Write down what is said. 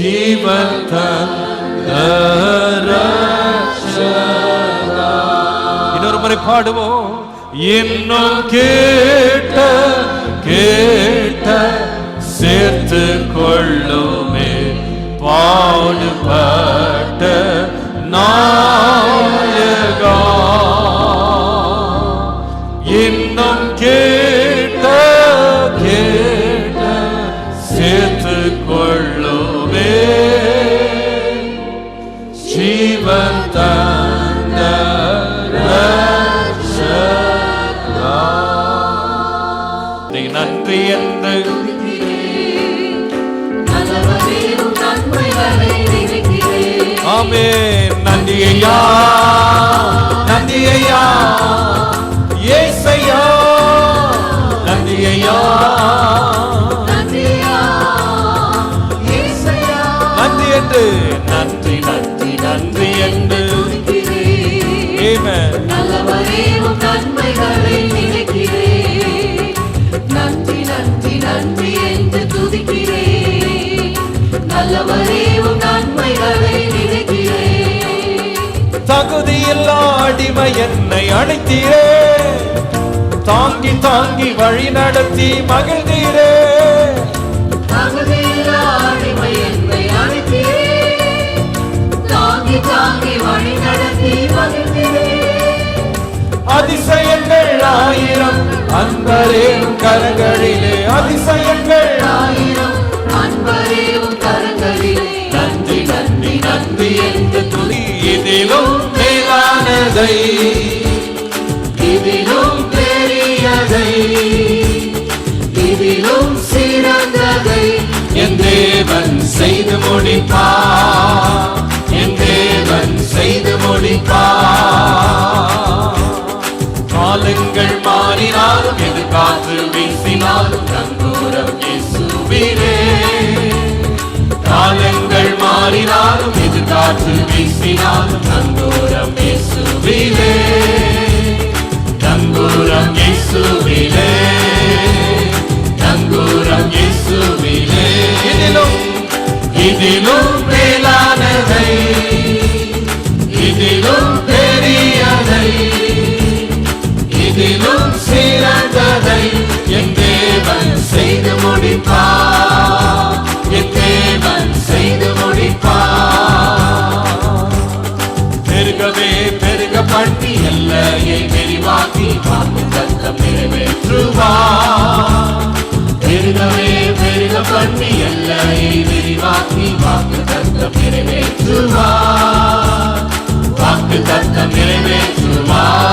ஜீவன் இன்னொரு முறை பாடுவோம். இன்னும் கேட்ட கேட்ட சேர்த்து கொள்ளுமே. பாடுபட்ட நாயகா. இன்னும் கேட்ட கேட்ட சேர்த்து கொள்ளும் நன்றி என்று. ஆமே நன்றி என்று நன்றி நன்றி நன்றி என்று. நன்றி நன்றி நன்றி என்று துதிக்கிறேன். நன்மைகளை நினைக்கிறேன். தகுதியில்லா அடிமை என்னை அழைத்தீரே தாங்கி தாங்கி வழி நடத்தி மகிழ்ந்தீரே அதிசயங்கள் ஆயிரம் அன்பரேனும் கரங்களிலே அதிசயங்கள் ஆயிரம் அன்பரேவும் கரங்களிலே நன்றி நன்றி நன்றி என்று துதி. இதிலும் மேலானதை. இதிலும் பெரியதை. இதிலும் சிறந்ததை. என் தேவன் செய்து முடிப்பார். வீசினாலும் நங்கூரம் இயேசுவிலே. காலங்கள் மாறினாலும் எது காற்று வீசினாலும் நங்கூரம் இயேசுவிலே. நங்கூரம் இயேசுவிலே. நங்கூரம் இயேசுவிலே. இதிலும் இதிலும் மேலானதை. இதிலும் பெரியதை. இதிலும் சிறந்ததை. விரிவாக்கி காத்து தத்தம் நிறைவேற்றுவார் பெருகவே பெருக பண்ணி எல்லையை விரிவாக்கி வாக்கு தத்தம் நிறைவேற்றுவார் வாக்கு தத்தம் நிறைவேற்றுவார்